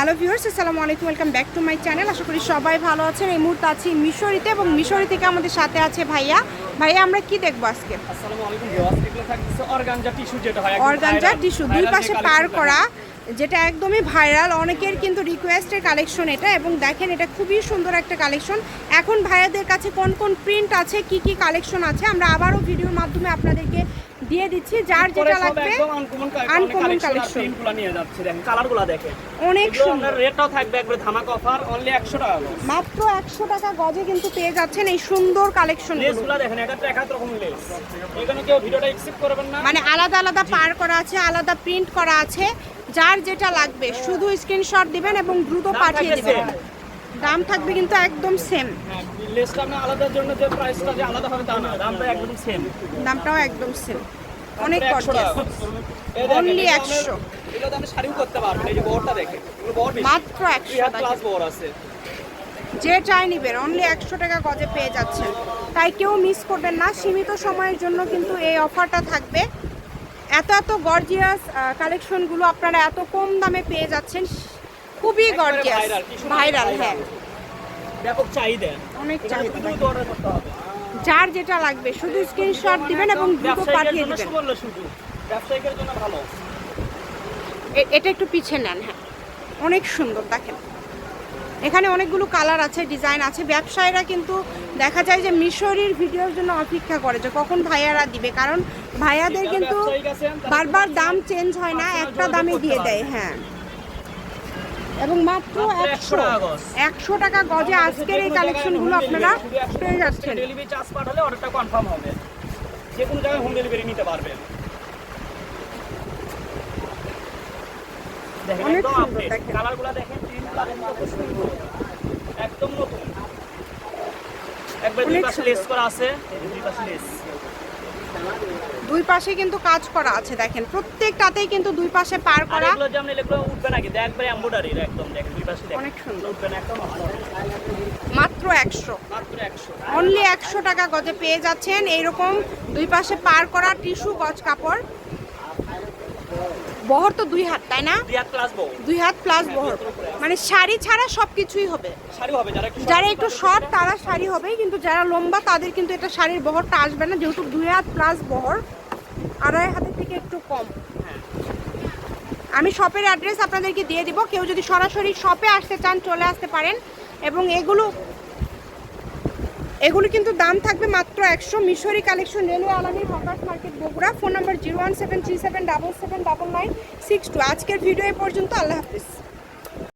Hello viewers আসসালামু আলাইকুম welcome back to my channel. আশা করি সবাই ভালো আছেন। এই মুহূর্তে আছি মিশরিতে এবং মিশরি থেকে আমাদের সাথে আছে ভাইয়া। ভাইয়া আমরা কি দেখব আজকে? আসসালামু আলাইকুম ভিউয়ার্স এগুলো থাকতেছে অর্গানজা টিস্যু যেটা হয়। অর্গানজা টিস্যু দুই পাশে পার করা যেটা একদমই ভাইরাল অনেকের কিন্তু রিকোয়েস্টের কালেকশন এটা। এবং দেখেন এটা খুবই সুন্দর একটা কালেকশন এখন ভাইয়াদের কাছে কোন কোন প্রিন্ট আছে কি কি কালেকশন আছে আমরা আবারও ভিডিওর মাধ্যমে আপনাদেরকে দিয়ে দিচ্ছি যার যেটা লাগবে একদম uncommon কা- অনেক collection আর collection। printগুলো নিয়ে যাচ্ছে। দেখেন কালারগুলো দেখেন। অনেক সুন্দর। রেটটাও থাকবে একবারে ধামাকা অফার অনলি 100 টাকা মাত্র একশো টাকা গজে কিন্তু পেয়ে যাচ্ছেন এই সুন্দর কালেকশন লেসগুলো দেখেন রকম লেস এখানে কেউ ভিডিওটা এক্সেপ্ট করবেন না। মানে আলাদা আলাদা পার করা আছে আলাদা প্রিন্ট করা আছে। যার যেটা লাগবে শুধু স্ক্রিনশট দিবেন এবং দ্রুত পাঠিয়ে দিবেন। দাম থাকবে কিন্তু একদম সেম লেসটা আপনার আলাদার জন্য যে প্রাইসটা যে আলাদা হবে তা না দামটা একদম সেম দামটাও একদম সেম অনেক গর্জিয়াস 100 শাড়িও করতে এই যে বেশি। মাত্র একশো দুই হাত টাকা। প্লাস আছে। যে চাই নিবেন অনলি একশো টাকা গজে পেয়ে যাচ্ছেন। তাই কেউ মিস করবেন না সীমিত সময়ের জন্য কিন্তু এই অফারটা থাকবে। এত এত গর্জিয়াস কালেকশনগুলো আপনারা এত কম দামে পেয়ে যাচ্ছেন খুবই গর্জিয়াস ভাইরাল হ্যাঁ। ব্যাপক চাহিদা। অনেক চাহিদা। যার যেটা লাগবে শুধু স্ক্রিনশট দিবেন এবং দ্রুত পাঠিয়ে দিবেন। ব্যবসায়ীদের জন্য ভালো। এটা একটু পিছিয়ে নেন হ্যাঁ। অনেক সুন্দর দেখেন। এখানে অনেকগুলো কালার আছে ডিজাইন আছে। ব্যবসায়ীরা কিন্তু দেখা যায় যে মিশরির ভিডিওর জন্য অপেক্ষা করে যে কখন ভাইয়ারা দিবে। কারণ ভাইয়াদের কিন্তু বারবার দাম চেঞ্জ হয় না একটা দামে দিয়ে দেয় হ্যাঁ। এবং মাত্র মাত্র 100 একশো। একশো টাকা গজে আজকের এই কালেকশনগুলো আপনারা পেয়ে যাচ্ছেন। ডেলিভারি চার্জ পাঠালে অর্ডারটা কনফার্ম হবে। যে কোনো জায়গায় হোম ডেলিভারি নিতে পারবেন অনেক সুন্দর দেখেন। কালারগুলো একদম নতুন। একবার দুই পাশে লেস করা আছে। দুই পাশে লেস দুই পাশে কিন্তু কাজ করা আছে দেখেন। প্রত্যেকটাতেই কিন্তু দুই পাশে পার করা। এগুলো যেমন এগুলো উঠবে না কিন্তু একবারে একদম দেখেন দুই পাশে দেখেন। অনেক সুন্দর। উঠবে না একদম মাত্র একশো। মাত্র অনলি একশো টাকা গজে পেয়ে যাচ্ছেন। এইরকম দুই পাশে পার করা টিস্যু গজ কাপড়। বহর তো দুই হাত তাই না? দুই হাত প্লাস বহর। মানে শাড়ি ছাড়া সব কিছুই হবে যারা একটু শর্ট তারা শাড়ি হবে কিন্তু যারা লম্বা তাদের কিন্তু এটা শাড়ির বহরটা আসবে না যেহেতু দুই হাত প্লাস বহর আড়াই হাতের থেকে একটু কম। আমি শপের অ্যাড্রেস আপনাদেরকে দিয়ে দিব। কেউ যদি সরাসরি শপে আসতে চান চলে আসতে পারেন। এবং এগুলো এগুলো কিন্তু দাম থাকবে মাত্র একশো মিশরি collection. Railway আলামী hawkers market Bogura. Phone number zero one seven three seven double seven double nine six two. আজকের ভিডিও এ পর্যন্ত, আল্লাহ হাফিজ।